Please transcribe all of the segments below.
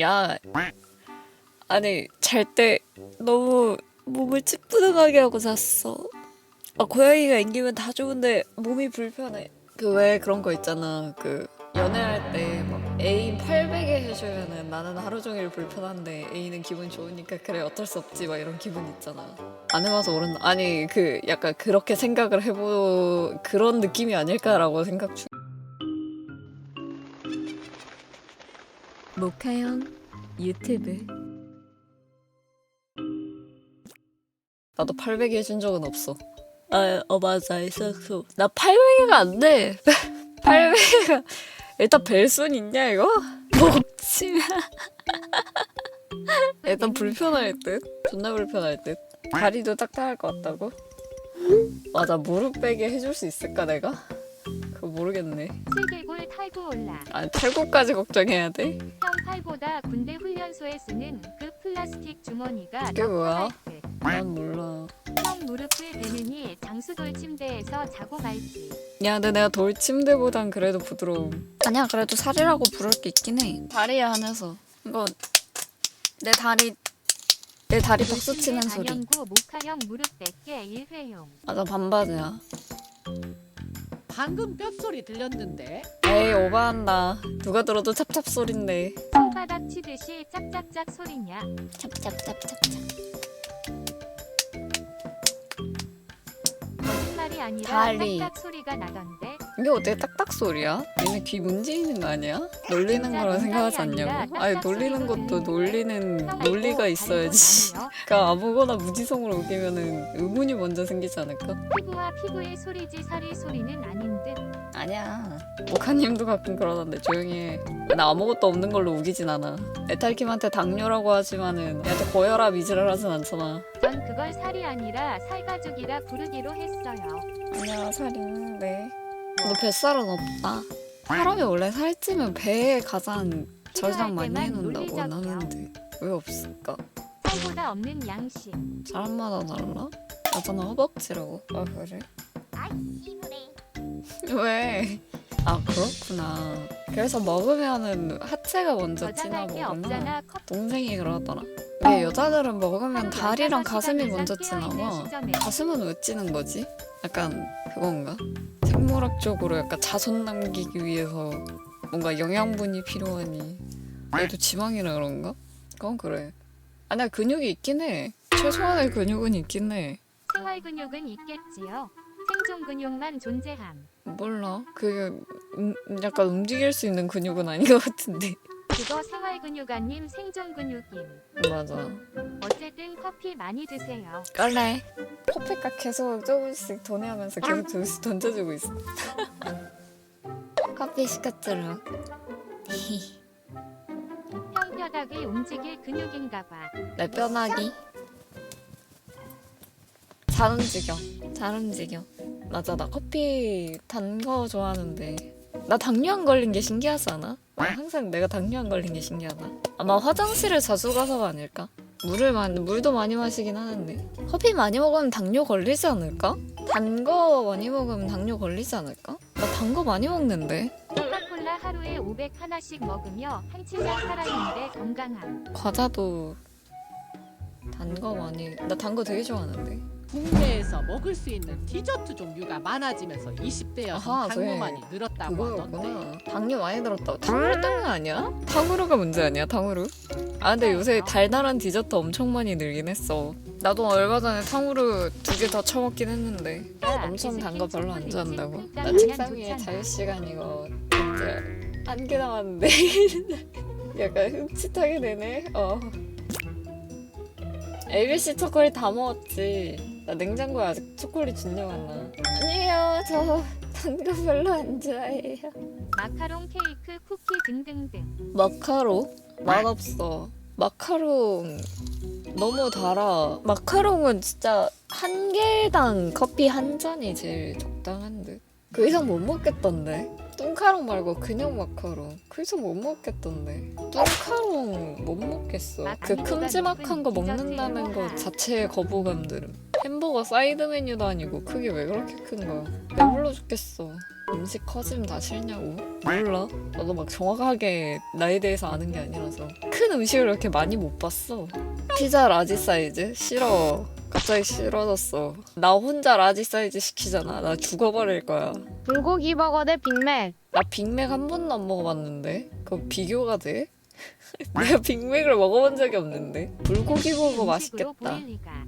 야, 아니 잘 때 너무 몸을 찌뿌둥하게 하고 잤어. 아 고양이가 앵기면 다 좋은데 몸이 불편해. 그 왜 그런 거 있잖아. 그 연애할 때 막 애인 800에 해주면은 나는 하루 종일 불편한데 애인은 기분 좋으니까 그래 어쩔 수 없지 막 이런 기분 있잖아. 안 해봐서 모른다. 아니 그 약간 그렇게 생각을 해보 그런 느낌이 아닐까라고 생각 중. 모카형 유튜브. 나도 800에 해준 적은 없어. 아, 어 맞아. 있었어. 나 800가 안 돼. 800가 일단 벨순 있냐 이거? 먹지 일단 불편할 듯. 존나 불편할 듯. 다리도 딱딱할 것 같다고? 맞아 무릎 베게 해줄 수 있을까 내가? 모르겠네 슬개골 탈구 올라 아니 탈구까지 걱정해야 돼? 형 팔보다 군대 훈련소에 쓰는 그 플라스틱 주머니가 그게 더 뭐야? 듯. 난 몰라 형 무릎을 베느니 장수돌 침대에서 자고 말지 야, 근데 내가 돌 침대보단 그래도 부드러움. 아니야, 그래도 살이라고 부를 게 있긴 해. 다리에 한해서. 이거 내 다리 내 다리 박수 치는 소리. 안영구 모카형 무릎 뺄게 일회용 맞아, 반바지야. 방금 뼛소리 들렸는데 에이, 오버한다. 누가 들어도 찹찹 소린데. 손바닥 치듯이 짝짝짝 소리냐 찹찹찹찹찹. 거짓말이 아니라 다리. 딱딱 소리가 나던데 이게 어떻게 딱딱 소리야? 얘네 귀 문지르는 거 아니야? 놀리는 거라 생각하지 않냐고? 아니, 놀리는 것도. 놀리는 형 논리가 있어야지. 그러니까 아무거나 무지성으로 우기면은 의문이 먼저 생기지 않을까? 피부와 피부의 소리지 살이 소리는 아닌 듯 아니야. 모카님도 가끔 그러던데 조용히 해. 나 아무것도 없는 걸로 우기진 않아. 에탈킴한테 당뇨라고 하지만은 얘한테 고혈압 이지랄 하진 않잖아. 전 그걸 살이 아니라 살가죽이라 부르기로 했어요 아니야 살 있는데. 너 뱃살은 없다. 사람이 원래 살찌면 배에 가장 저장 많이 해놓는다고. 하는데 왜 없을까? 살보다 없는 양심 사람마다 달라? 나잖아 허벅지라고. 아 그래? 왜? 아 그렇구나. 그래서 먹으면은 하체가 먼저 저장할 게 지나보구나. 없잖아 컵 동생이 그러더라. 왜 여자들은 먹으면 다리랑 가슴이 먼저 지나와. 가슴은 왜 찌는 거지? 약간 그건가? 생물학적으로 약간 자손 남기기 위해서 뭔가 영양분이 필요하니 얘도 지방이라 그런가? 그건 그래. 아니야 근육이 있긴 해. 최소한의 근육은 있긴 해. 생활 근육은 있겠지요 생존 근육만 존재함 몰라. 그게 음, 약간 움직일 수 있는 근육은 아닌 것 같은데. 그거 생활 근육 아님 생존 근육임 맞아. 어쨌든 커피 많이 드세요 그래. 커피값 계속 조금씩 돈내하면서 계속 조금씩 던져주고 있어. 커피 시켰더라. 형 뼈다귀 움직일 근육인가봐 내 뼈나기. 잘 움직여. 잘 움직여. 맞아, 나 커피 단 거 좋아하는데. 나 당뇨 안 걸린 게 신기하지 않아? 나 항상 내가 당뇨 안 걸린 게 신기하다. 아마 화장실을 자주 가서가 아닐까? 물을 많이, 물도 많이 마시긴 하는데. 커피 많이 먹으면 당뇨 걸리지 않을까? 단 거 많이 먹으면 당뇨 걸리지 않을까? 나 단 거 많이 먹는데. 코카콜라 하루에 500 하나씩 먹으며 한치가 살아있는데 건강함 과자도 단 거 많이. 나 단 거 되게 좋아하는데. 국내에서 먹을 수 있는 디저트 종류가 많아지면서 20대여서 아하, 저게 당뇨만이 늘었다고 하던데 그거였구나. 당뇨 많이 들었다고. 탕후루 때문 아니야? 탕후루가 문제 아니야, 탕후루? 아, 근데 요새 달달한 디저트 엄청 많이 늘긴 했어. 나도 얼마 전에 탕후루 두 개 더 처먹긴 했는데 엄청 단 거 별로 안 좋아한다고. 나 책상 위에 자유 시간 이거 진짜 한 개 남았는데 약간 흠칫하게 되네. 어. ABC 초콜릿 다 먹었지. 나 냉장고에 아직 초콜릿 나. 아니에요, 저 단거 별로 안 좋아해요. 마카롱 케이크 쿠키 등등등 마카롱? 맛없어. 마카롱 너무 달아. 마카롱은 진짜 한 개당 커피 한 잔이 제일 적당한 듯. 그 이상 못 먹겠던데. 뚱카롱 말고 그냥 마카롱. 그 이상 못 먹겠던데. 뚱카롱 못 먹겠어. 그 큼지막한 거 먹는다는 거 자체의 거부감 들음. 햄버거 사이드 메뉴도 아니고 크기 왜 그렇게 큰 거야? 배불러 죽겠어. 음식 커지면 다 싫냐고? 몰라. 나도 막 정확하게 나에 대해서 아는 게 아니라서 큰 음식을 그렇게 많이 못 봤어. 피자 라지 사이즈 싫어. 갑자기 싫어졌어. 나 혼자 라지 사이즈 시키잖아. 나 죽어버릴 거야. 불고기 버거 대 빅맥. 나 빅맥 한 번도 안 먹어봤는데 그거 비교가 돼? 내가 빅맥을 먹어본 적이 없는데. 불고기 버거 맛있겠다.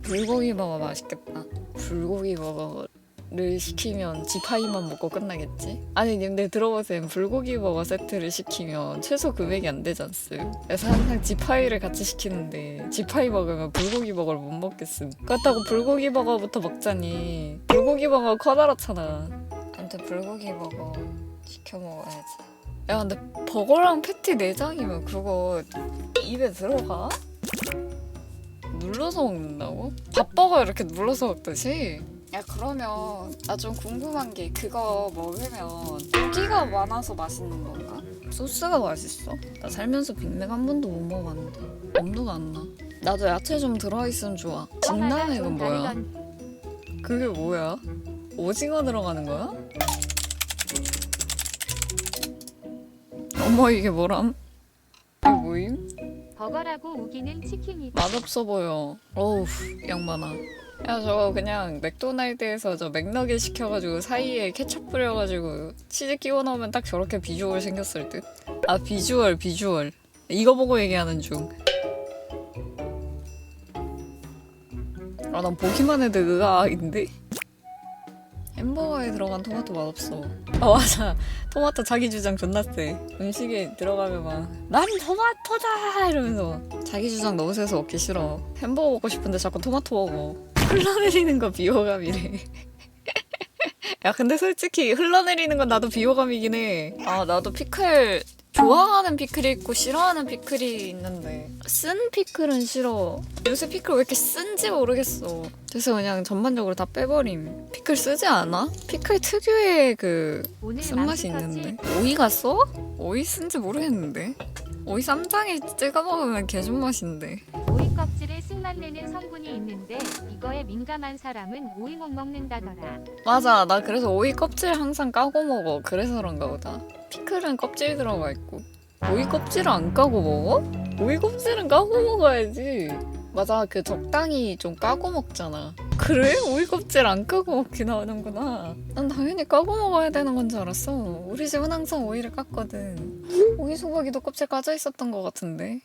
불고기 버거 맛있겠다. 불고기 버거를 시키면 지파이만 먹고 끝나겠지? 아니 근데 들어보세요. 불고기 버거 세트를 시키면 최소 금액이 안 되지 않습. 그래서 항상 지파이를 같이 시키는데 지파이 먹으면 불고기 버거를 못 먹겠음. 그렇다고 불고기 버거부터 먹자니 불고기 버거 커다랗잖아. 아무튼 불고기 버거 시켜 먹어야지. 야 근데 버거랑 패티 내장이면 그거 입에 들어가? 눌러서 먹는다고? 밥버거 이렇게 눌러서 먹듯이? 야 그러면 나 좀 궁금한 게 그거 먹으면 고기가 많아서 맛있는 건가? 소스가 맛있어? 나 살면서 빅맥 한 번도 못 먹어봤는데 엄두가 안 나. 나도 야채 좀 들어있으면 좋아. 진라면은 뭐야? 그게 뭐야? 오징어 들어가는 거야? 어머 이게 뭐람? 이게 뭐임? 버거라고 우기는 치킨이 맛없어 보여. 어우 양반아. 야 저거 그냥 맥도날드에서 저 맥너겟 시켜가지고 사이에 케첩 뿌려가지고 치즈 끼워 넣으면 딱 저렇게 비주얼 생겼을 듯. 아 비주얼 비주얼. 이거 보고 얘기하는 중. 아 난 보기만 해도 의아인데? 햄버거에 들어간 토마토 맛없어. 아 맞아. 토마토 자기 주장 존나 세. 음식에 들어가면 막 난 토마토다 이러면서 자기 주장 너무 세서 먹기 싫어. 햄버거 먹고 싶은데 자꾸 토마토 먹어. 흘러내리는 거 비호감이래. 야 근데 솔직히 흘러내리는 건 나도 비호감이긴 해. 아 나도 피클 좋아하는 피클이 있고 싫어하는 피클이 있는데 쓴 피클은 싫어. 요새 피클 왜 이렇게 쓴지 모르겠어. 그래서 그냥 전반적으로 다 빼버림. 피클 쓰지 않아? 피클 특유의 그 오늘 쓴맛이 있는데 오이가 써? 오이 쓴지 모르겠는데 오이 쌈장에 찍어 먹으면 개준 맛인데 내는 성분이 있는데 이거에 민감한 사람은 오이 못 먹는다더라. 맞아. 나 그래서 오이 껍질 항상 까고 먹어. 그래서 그런가 보다 피클은 껍질 들어가 있고. 오이 껍질을 안 까고 먹어? 오이 껍질은 까고 먹어야지. 맞아. 그 적당히 좀 까고 먹잖아. 그래? 오이 껍질 안 까고 먹긴 하는구나. 난 당연히 까고 먹어야 되는 건 줄 알았어. 우리 집은 항상 오이를 깠거든. 오이 소고기도 껍질 까져 있었던 것 같은데